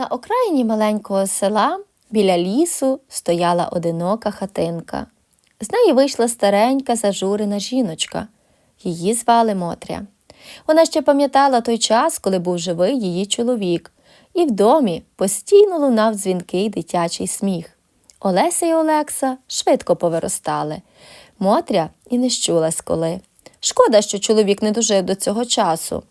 На окраїні маленького села біля лісу стояла одинока хатинка. З неї вийшла старенька зажурена жіночка. Її звали Мотря. Вона ще пам'ятала той час, коли був живий її чоловік, і в домі постійно лунав дзвінкий дитячий сміх. Олеся і Олекса швидко повиростали. Мотря і не щулась коли. Шкода, що чоловік не дожив до цього часу.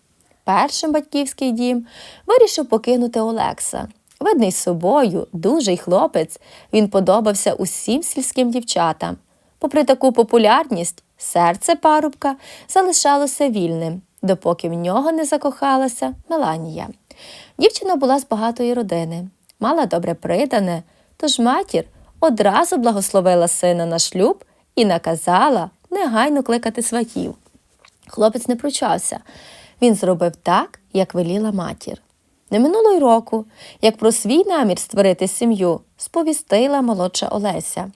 Першим батьківський дім вирішив покинути Олекса. Видний собою, дужий хлопець, він подобався усім сільським дівчатам. Попри таку популярність, серце парубка залишалося вільним, допоки в нього не закохалася Меланія. Дівчина була з багатої родини, мала добре придане, тож матір одразу благословила сина на шлюб і наказала негайно кликати сватів. Хлопець не пручався. Він зробив так, як веліла матір. Не минуло й року, як про свій намір створити сім'ю, сповістила молодша Олеся.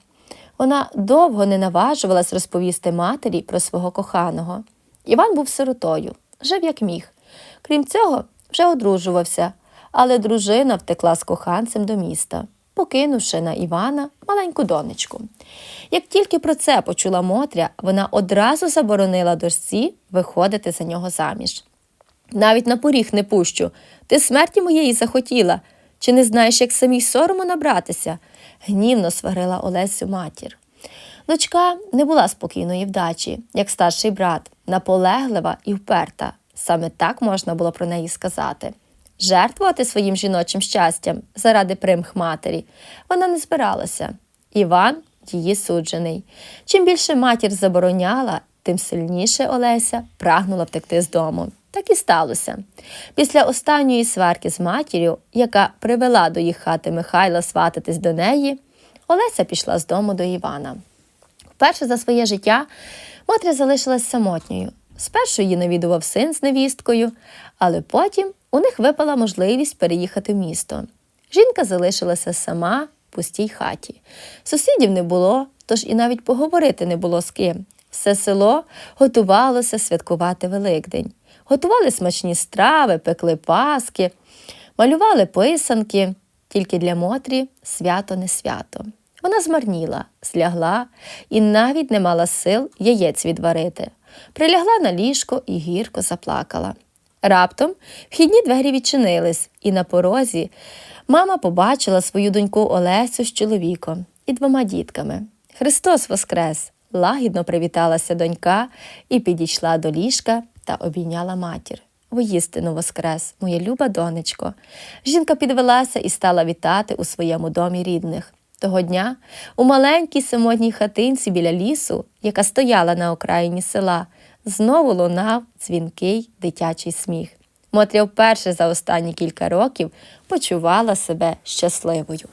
Вона довго не наважувалась розповісти матері про свого коханого. Іван був сиротою, жив як міг. Крім цього, вже одружувався, але дружина втекла з коханцем до міста, покинувши на Івана маленьку донечку. Як тільки про це почула Мотря, вона одразу заборонила дочці виходити за нього заміж. Навіть на поріг не пущу. Ти смерті моєї захотіла. Чи не знаєш, як самій сорому набратися? гнівно сварила Олесю матір. Дочка не була спокійної вдачі, як старший брат, наполеглива і вперта. Саме так можна було про неї сказати. Жертвувати своїм жіночим щастям заради примх матері вона не збиралася. Іван її суджений. Чим більше матір забороняла, тим сильніше Олеся прагнула втекти з дому. Так і сталося. Після останньої сварки з матір'ю, яка привела до їх хати Михайла свататись до неї, Олеся пішла з дому до Івана. Вперше за своє життя Мотря залишилась самотньою. Спершу її навідував син з невісткою, але потім у них випала можливість переїхати в місто. Жінка залишилася сама в пустій хаті. Сусідів не було, тож і навіть поговорити не було з ким. Все село готувалося святкувати Великдень. Готували смачні страви, пекли паски, малювали писанки, тільки для Мотрі свято не свято. Вона змарніла, слягла і навіть не мала сил яєць відварити. Прилягла на ліжко і гірко заплакала. Раптом вхідні двері відчинились, і на порозі мама побачила свою доньку Олесю з чоловіком і двома дітками. Христос Воскрес! Лагідно привіталася донька і підійшла до ліжка та обійняла матір. Воістину воскрес, моя люба донечко. Жінка підвелася і стала вітати у своєму домі рідних. Того дня у маленькій самотній хатинці біля лісу, яка стояла на окраїні села, знову лунав дзвінкий дитячий сміх. Мотря вперше за останні кілька років почувала себе щасливою.